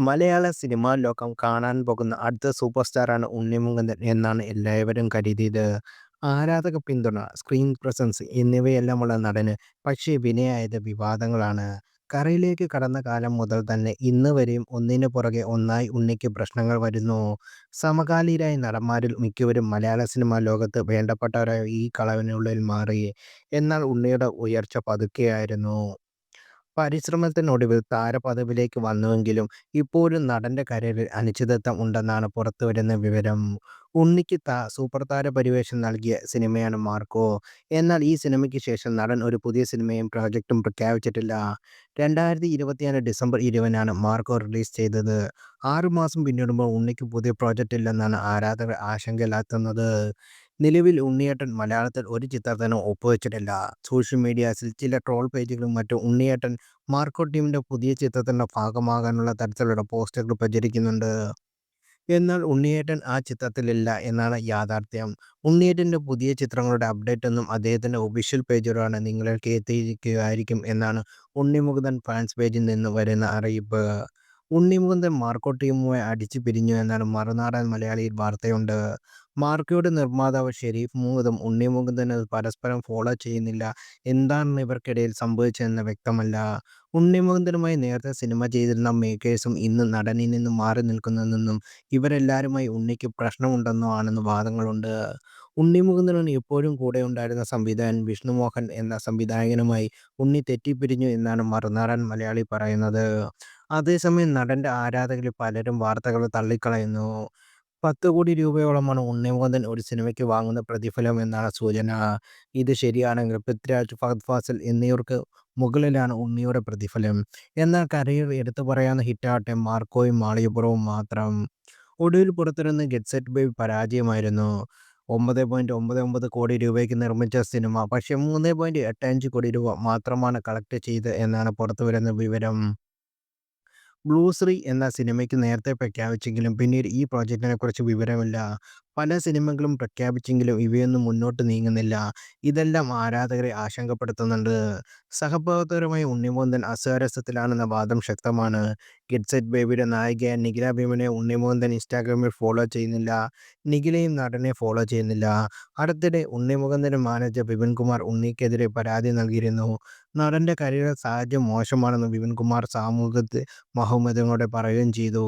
മലയാള cinema ലോകം കാണാൻ പോകുന്ന അടുത്ത സൂപ്പർ സ്റ്റാറാണ് ഉണ്ണി മുകുന്ദൻ എന്നാണ് എല്ലാവരും കരുതിയത്. ആരാധക പിന്തുണ, സ്ക്രീൻ പ്രസൻസ് എന്നിവയെല്ലാമുള്ള നടന് പക്ഷേ വിനയായത് വിവാദങ്ങളാണ്. കറയിലേക്ക് കടന്ന കാലം മുതൽ തന്നെ ഇന്ന് വരെയും ഒന്നിനു പുറകെ ഒന്നായി ഉണ്ണിക്ക് പ്രശ്നങ്ങൾ വരുന്നു. സമകാലീരായ നടന്മാരിൽ മിക്കവരും മലയാള സിനിമാ ലോകത്ത് വേണ്ടപ്പെട്ടവരായ ഈ കളവിനുള്ളിൽ മാറി. എന്നാൽ ഉണ്ണിയുടെ ഉയർച്ച പതുക്കെയായിരുന്നു. പരിശ്രമത്തിനൊടുവിൽ താരപദവിയിലേക്ക് വന്നുവെങ്കിലും ഇപ്പോഴും നടന്റെ കരിയറിൽ അനിശ്ചിതത്വം ഉണ്ടെന്നാണ് പുറത്തുവരുന്ന വിവരം. ഉണ്ണിക്ക് സൂപ്പർതാര പരിവേഷം നൽകിയ സിനിമയാണ് മാർക്കോ. എന്നാൽ ഈ സിനിമയ്ക്ക് ശേഷം നടൻ ഒരു പുതിയ സിനിമയും പ്രോജക്ടും പ്രഖ്യാപിച്ചിട്ടില്ല. രണ്ടായിരത്തി ഇരുപത്തിനാല് ഡിസംബർ ഇരുപതിനാണ് മാർക്കോ റിലീസ് ചെയ്തത്. ആറുമാസം പിന്നിടുമ്പോൾ ഉണ്ണിക്ക് പുതിയ പ്രോജക്റ്റ് ഇല്ലെന്നാണ് ആരാധകർ ആശങ്കയിലാഴ്ത്തുന്നത്. നിലവിൽ ഉണ്ണിയേട്ടൻ മലയാളത്തിൽ ഒരു ചിത്രത്തിനും ഒപ്പുവെച്ചിട്ടില്ല. സോഷ്യൽ മീഡിയാസിൽ ചില ട്രോൾ പേജുകളും മറ്റും ഉണ്ണിയേട്ടൻ മാർക്കോ ടീമിന്റെ പുതിയ ചിത്രത്തിന്റെ ഭാഗമാകാനുള്ള തരത്തിലുള്ള പോസ്റ്ററുകൾ പ്രചരിക്കുന്നുണ്ട്. എന്നാൽ ഉണ്ണിയേട്ടൻ ആ ചിത്രത്തിലില്ല എന്നാണ് യാഥാർത്ഥ്യം. ഉണ്ണിയേട്ടന്റെ പുതിയ ചിത്രങ്ങളുടെ അപ്ഡേറ്റ് ഒന്നും അദ്ദേഹത്തിന്റെ ഒഫീഷ്യൽ പേജിലാണ് നിങ്ങളിലേക്ക് എത്തിയിരിക്കുകയായിരിക്കും എന്നാണ് ഉണ്ണിമുകുതൻ ഫാൻസ് പേജിൽ നിന്ന് വരുന്ന അറിയിപ്പ്. ഉണ്ണി മുകുന്ദൻ മാർക്കോ ടീമുമായി അടിച്ചു പിരിഞ്ഞു എന്നാണ് മറുനാടൻ മലയാളിയിൽ വാർത്തയുണ്ട്. മാർക്കോയുടെ നിർമ്മാതാവ് ഷെരീഫ് മുഹമ്മദും ഉണ്ണി മുകുന്ദനും പരസ്പരം ഫോളോ ചെയ്യുന്നില്ല. എന്താണ് ഇവർക്കിടയിൽ സംഭവിച്ചതെന്ന് വ്യക്തമല്ല. ഉണ്ണി മുകുന്ദനുമായി നേരത്തെ സിനിമ ചെയ്തിരുന്ന മേക്കേഴ്സും ഇന്ന് നടനിൽ നിന്നും മാറി നിൽക്കുന്നതെന്നും ഇവരെല്ലാവരുമായി ഉണ്ണിക്ക് പ്രശ്നമുണ്ടെന്നോ ആണെന്ന് വാദങ്ങളുണ്ട്. ഉണ്ണി എപ്പോഴും എപ്പോഴും കൂടെയുണ്ടായിരുന്ന സംവിധായകൻ വിഷ്ണു മോഹൻ എന്ന സംവിധായകനുമായി ഉണ്ണി തെറ്റിപ്പിരിഞ്ഞു എന്നാണ് മറുനാടൻ മലയാളി പറയുന്നത്. അതേസമയം നടന്റെ ആരാധകരിൽ പലരും വാർത്തകൾ തള്ളിക്കളയുന്നു. പത്ത് കോടി രൂപയോളമാണ് ഉണ്ണിമോദൻ ഒരു സിനിമയ്ക്ക് വാങ്ങുന്ന പ്രതിഫലം എന്നാണ് സൂചന. ഇത് ശരിയാണെങ്കിൽ പൃഥ്വിരാജ്, ഫഹദ് ഫാസിൽ എന്നിവർക്ക് മുകളിലാണ് ഉണ്ണിയുടെ പ്രതിഫലം. എന്നാൽ കരിയറിൽ എടുത്തുപറയാവുന്ന ഹിറ്റാകട്ടെ മാർക്കോയും മാളികപ്പുറവും മാത്രം. ഒടുവിൽ പുറത്തിരുന്ന് ഗെറ്റ് സെറ്റ് ബേബി പരാജയമായിരുന്നു. ഒമ്പതേ പോയിന്റ് ഒമ്പതേ ഒമ്പത് കോടി രൂപയ്ക്ക് നിർമ്മിച്ച സിനിമ പക്ഷേ മൂന്നേ പോയിന്റ് എട്ടേ അഞ്ച് കോടി രൂപ മാത്രമാണ് കളക്ട് ചെയ്തത് എന്നാണ് പുറത്തുവരുന്ന വിവരം. ബ്ലൂസ്ത്രീ എന്ന സിനിമയ്ക്ക് നേരത്തെ പ്രഖ്യാപിച്ചെങ്കിലും പിന്നീട് ഈ പ്രോജക്റ്റിനെക്കുറിച്ച് വിവരമില്ല. പല സിനിമകളും പ്രഖ്യാപിച്ചെങ്കിലും ഇവയൊന്നും മുന്നോട്ട് നീങ്ങുന്നില്ല. ഇതെല്ലാം ആരാധകരെ ആശങ്കപ്പെടുത്തുന്നുണ്ട്. സഹപ്രവർത്തകരുമായി ഉണ്ണിമോന്തൻ അസ്വാരസ്യത്തിലാണെന്ന വാദം ശക്തമാണ്. ഗെറ്റ് സെറ്റ് ബേബിയുടെ നായികയായ നിഖില ഭീമനെ ഉണ്ണിമോന്തൻ ഇൻസ്റ്റാഗ്രാമിൽ ഫോളോ ചെയ്യുന്നില്ല. നിഖിലയും നടനെ ഫോളോ ചെയ്യുന്നില്ല. അടുത്തിടെ ഉണ്ണി മാനേജർ വിപിൻകുമാർ ഉണ്ണിക്കെതിരെ പരാതി നൽകിയിരുന്നു. നടന്റെ കരിയർ സാഹചര്യം മോശമാണെന്ന് വിപിൻകുമാർ സാമൂഹിക മാധ്യമങ്ങളോട് പറയുകയും ചെയ്തു.